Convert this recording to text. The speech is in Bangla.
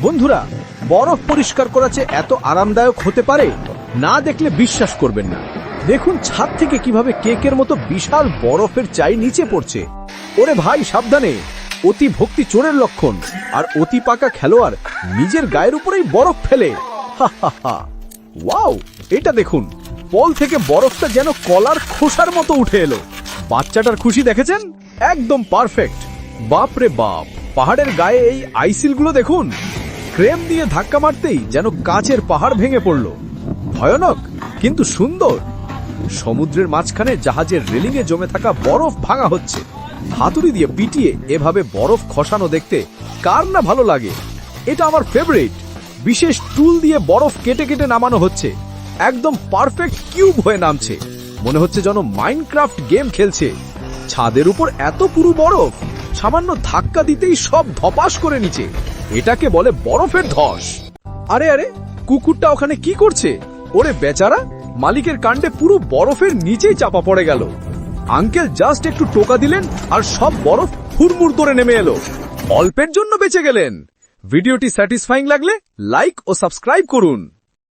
বন্ধুরা, বরফ পরিষ্কার করা যে এত আরামদায়ক হতে পারে? না দেখলে বিশ্বাস করবেন না। দেখুন ছাদ থেকে কীভাবে কেকের মতো বিশাল বরফের চাই নিচে পড়ছে। ওরে ভাই, সাবধানে। অতি ভক্তি চোরের লক্ষণ। আর অতি পাকা খেলোয়াড় নিজের গায়ের উপরেই বরফ ফেলে। ওয়াও, এটা দেখুন। পল থেকে বরফটা যেন কলার খোসার মতো উঠে এলো। বাচ্চাটার খুশি দেখেছেন? একদম পারফেক্ট। বাপ রে বাপ, পাহাড়ের গায়ে এই আইসিলগুলো দেখুন। ক্রেম দিয়ে ধাক্কা মারতেই যেন কাচের পাহাড় ভেঙে পড়ল। ভয়ানক, কিন্তু সুন্দর। সমুদ্রের মাঝখানে জাহাজের রেলিংয়ে জমে থাকা বরফ ভাঙা হচ্ছে। হাতুড়ি দিয়ে পিটিয়ে এভাবে বরফ খসানো দেখতে কার না ভালো লাগে? এটা আমার ফেভারিট বিশেষ টুল দিয়ে বরফ কেটে কেটে নামানো হচ্ছে। একদম পারফেক্ট কিউব হয়ে নামছে। মনে হচ্ছে যেন মাইনক্রাফট গেম খেলছে। ছাদের উপর এত পুরু বরফ, সামান্য ধাক্কা দিতেই সব ধপাস করে নিচে। এটাকে বলে বরফের ধস। আরে আরে, কুকুরটা ওখানে কি করছে? ওরে বেচারা, মালিকের কাণ্ডে পুরো বরফের নিচেই চাপা পড়ে গেল। আঙ্কেল জাস্ট একটু টোকা দিলেন আর সব বরফ হুড়মুড় করে নেমে এলো। অল্পের জন্য বেঁচে গেলেন। ভিডিওটি স্যাটিসফাইং লাগলে লাইক ও সাবস্ক্রাইব করুন।